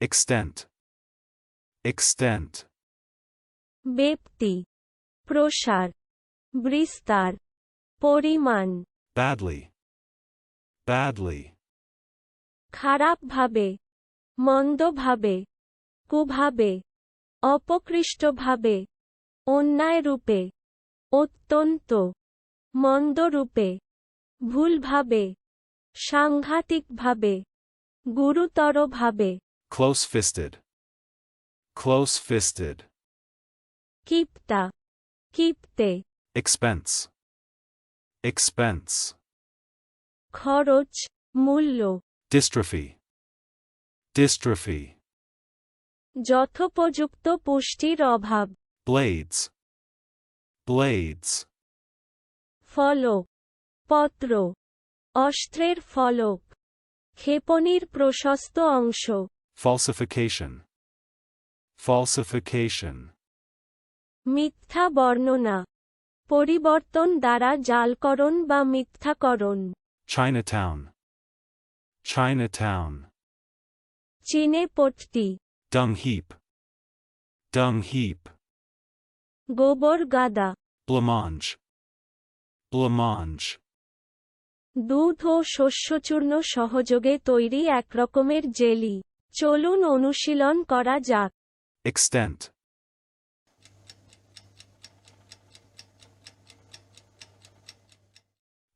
extent, extent, ব্যাপ্তি প্রসার বিস্তার পরিমাণ। Badly, badly, খারাপভাবে মন্দভাবে কুভাবে অপকৃষ্টভাবে অন্যায়রূপে অত্যন্ত মন্দরূপে ভুলভাবে সাংঘাতিকভাবে গুরুতরভাবে। Close fisted, close fisted, কিপটা কিপতে expense, expense, খরচ মূল্য dystrophy, dystrophy, যথোপযুক্ত পুষ্টির অভাব blades, blades, ফলক পত্র অস্ত্রের ফলক ক্ষেপণীর প্রশস্ত অংশ falsification, falsification, মিথ্যা বর্ণনা পরিবর্তন দ্বারা জালকরণ বা মিথ্যাকরণ Chinatown, Chinatown, চীনে পট্টি dung heap, dung heap, গোবর গাদা blancmange, blancmange, দুধ ও শস্যচূর্ণ সহযোগে তৈরি এক রকমের জেলি চলুন অনুশীলন করা যাক। Extent,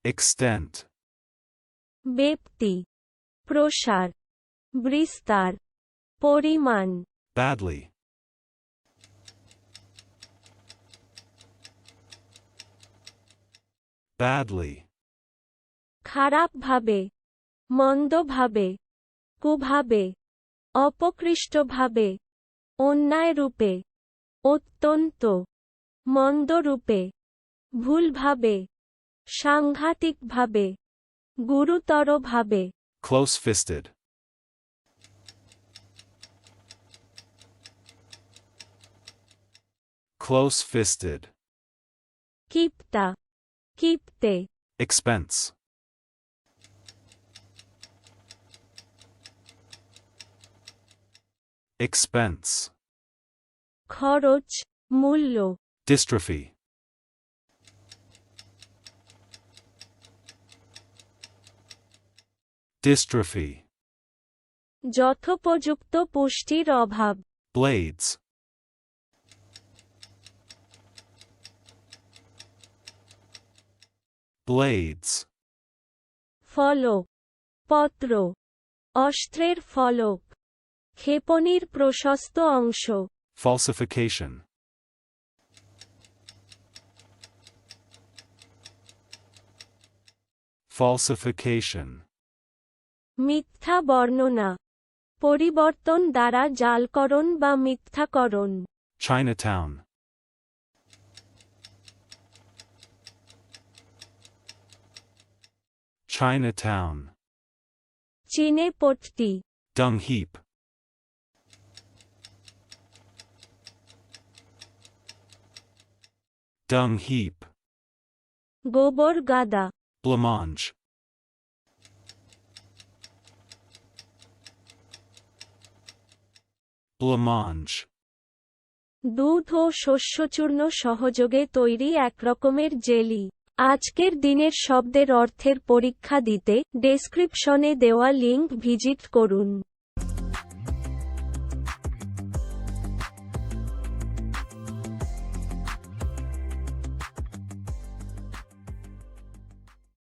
extent, ব্যাপ্তি প্রসার। বিস্তার। পরিমাণ। Badly, badly, খারাপভাবে। মন্দভাবে। কুভাবে। অপকৃষ্টভাবে অন্যায়রূপে অত্যন্ত মন্দরূপে ভুলভাবে সাংঘাতিকভাবে গুরুতরভাবে। Close fisted, close fisted, কিপটা কিপতে। Expense, expense, খরচ মূল্য dystrophy, dystrophy, যথোপযুক্ত পুষ্টির অভাব blades, blades, ফলক পত্র অস্ত্রের ফলক ক্ষেপণীর প্রশস্ত অংশ falsification, falsification, মিথ্যা বর্ণনা পরিবর্তন দ্বারা জালকরণ বা মিথ্যাকরণ Chinatown, Chinatown, চীনে পট্টি dung heap, dung heap, গোবর গাদা blancmange, blancmange, দুধ ও শস্যচূর্ণ সহযোগে তৈরি এক রকমের জেলি। আজকের দিনের শব্দের অর্থের পরীক্ষা দিতে ডেসক্রিপশনে দেওয়া লিংক ভিজিট করুন।